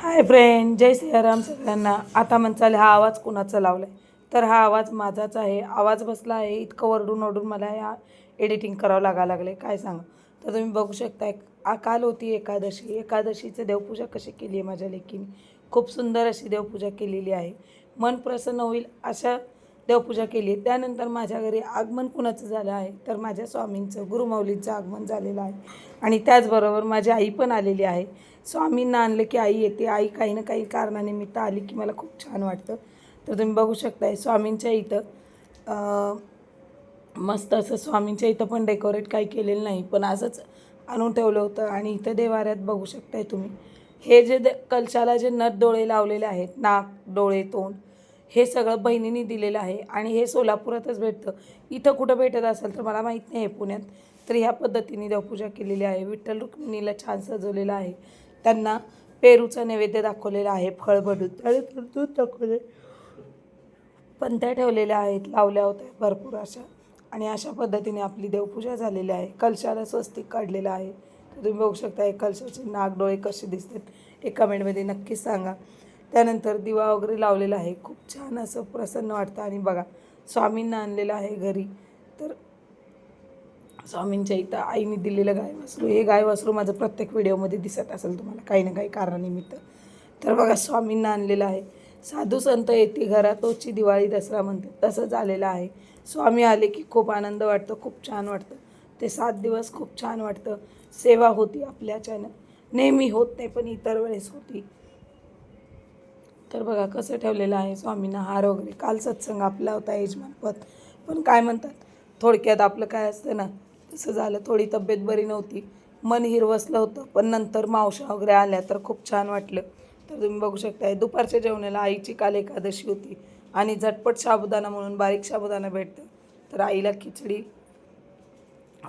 Hi friend जय सियाराम सगळ्यांना. आता म्हणचाल हा आवाज कुणाचा लावला आहे तर हा आवाज माझाच आहे. आवाज बसला आहे इतकं वरडून ओरडून मला या एडिटिंग करावं लागा लागले काय सांगा? तर तुम्ही बघू शकता काल होती एकादशी. एकादशीचं देवपूजा कशी केली आहे माझ्या लेकीने? खूप सुंदर अशी देवपूजा केलेली आहे. मन प्रसन्न होईल अशा देवपूजा केली. त्यानंतर माझ्या घरी आगमन कुणाचं झालं आहे? तर माझ्या स्वामींचं गुरुमाऊलीचं आगमन झालेलं आहे. आणि त्याचबरोबर माझी आई पण आलेली आहे. स्वामींना आणलं की आई येते. आई काही ना काही कारणानिमित्त आली की मला खूप छान वाटतं. तर तुम्ही बघू शकताय स्वामींच्या इथं मस्त असं स्वामींच्या इथं पण डेकोरेट काही केलेलं नाही. पण असंच आणून ठेवलं होतं आणि इथं देवाऱ्यात बघू शकताय तुम्ही. हे जे द कलशाला जे नथ डोळे लावलेले आहेत नाक डोळे तोंड हे सगळं बहिणींनी दिलेलं आहे आणि हे सोलापुरातच भेटतं. इथं कुठं भेटत असेल तर मला माहीत नाही आहे पुण्यात. तर ह्या पद्धतीने देवपूजा केलेली आहे. विठ्ठल रुक्मिणीला छान सजवलेलं आहे. त्यांना पेरूचा नैवेद्य दाखवलेला आहे. फळ भडून आणि दूध दाखवले. पंत्या ठेवलेल्या आहेत. लावल्या होत्या भरपूर अशा. आणि अशा पद्धतीने आपली देवपूजा झालेली आहे. कलशाला स्वस्तिक काढलेलं आहे. तर तुम्ही बघू शकता हे कलशाचे नाग डोळे कसे दिसतात. एक कमेंटमध्ये नक्कीच सांगा. त्यानंतर दिवा वगैरे लावलेला आहे. खूप छान असं प्रसन्न वाटतं आणि बघा स्वामींना आणलेलं आहे घरी. तर स्वामींच्या इथं आईने दिलेलं गाय वासरू हे गाय वासरू माझं प्रत्येक व्हिडिओमध्ये दिसत असेल तुम्हाला काही ना काही कारणानिमित्त. तर बघा स्वामींना आणलेलं आहे. साधू संत येते घरात तोची दिवाळी दसरा म्हणते तसं झालेलं आहे. स्वामी आले की खूप आनंद वाटतं खूप छान वाटतं. ते सात दिवस खूप छान वाटतं. सेवा होती आपल्याच्यानं नेहमी होत नाही पण इतर वेळेस होती. तर बघा कसं ठेवलेलं आहे स्वामींना हार वगैरे. काल सत्संग आपला होता यजमानपद. पण काय म्हणतात थोडक्यात आपलं काय असतं ना तसं झालं. थोडी तब्येत बरी नव्हती. मन हिरवसलं होतं पण नंतर मावशा वगैरे आल्या तर खूप छान वाटलं. तर तुम्ही बघू शकताय दुपारच्या जेवणाला आईची काल एकादशी होती आणि झटपट साबुदाणा म्हणून बारीक साबुदाणा भेटतं. तर आईला खिचडी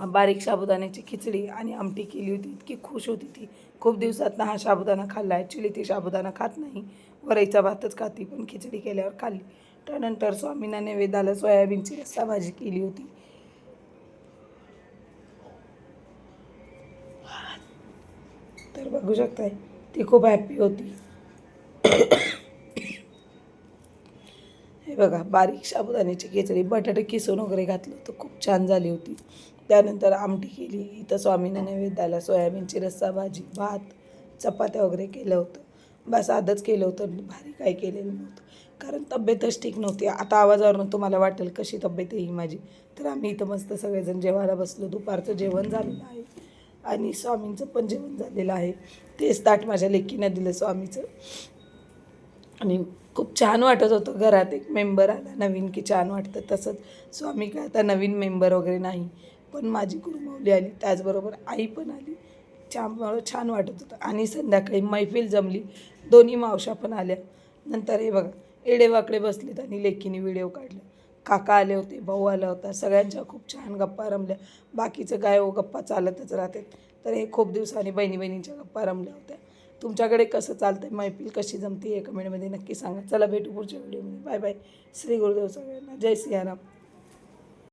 बारीक साबुदाण्याची खिचडी आणि आमटी केली होती. इतकी खुश होती ती. खूप दिवसातनं हा साबुदाणा खाल्ला. ॲक्च्युली ती साबुदाणा खात नाही. वरईचा भातच खाती पण खिचडी केल्यावर खाल्ली. त्यानंतर स्वामींना नैवेद्याला सोयाबीनची रस्सा भाजी केली होती. तर बघू शकताय ती खूप हॅप्पी होती. हे बघा बारीक साबुदाण्याची खिचडी बटाटे किसून वगैरे घातलं होतं. खूप छान झाली होती. त्यानंतर आमटी केली. इथं स्वामींना नैवेद्याला सोयाबीनची रस्सा भाजी भात चपात्या वगैरे केलं होतं. बस आधंच केलं होतं. भारी काय केलेलं नव्हतं. कारण तब्येतच ठीक नव्हती. आता आवाजावरून तुम्हाला वाटेल कशी तब्येत आहे ही माझी. तर आम्ही इथं मस्त सगळेजण जेवायला बसलो. दुपारचं जेवण झालेलं आहे. आणि स्वामींचं पण जेवण झालेलं आहे. तेच ताट माझ्या लेकीनं दिलं स्वामीचं. आणि खूप छान वाटत होतं घरात एक मेंबर आला. नवीन की छान वाटतं तसंच. स्वामी काय आता नवीन मेंबर वगैरे नाही. पण माझी गुरुमाऊली आली त्याचबरोबर आई पण आली. त्यामुळं छान वाटत होतं. आणि संध्याकाळी मैफिल जमली. दोन्ही मावशा पण आल्या. नंतर हे बघा एडेवाकडे बसलेत आणि लेकीने व्हिडिओ काढला. काका आले होते भाऊ आला होता सगळ्यांच्या खूप छान गप्पा रमल्या. बाकीचं काय हो गप्पा चालतच राहतात. तर हे खूप दिवसांनी बहिणी बहिणींच्या गप्पा रमल्या होत्या. तुमच्याकडे कसं चालतं आहे मैफिल कशी जमते? हे कमेंटमध्ये नक्की सांगा. चला भेटू पुढच्या व्हिडिओमध्ये. बाय बाय श्री गुरुदेव सगळ्यांना. जय सियाराम.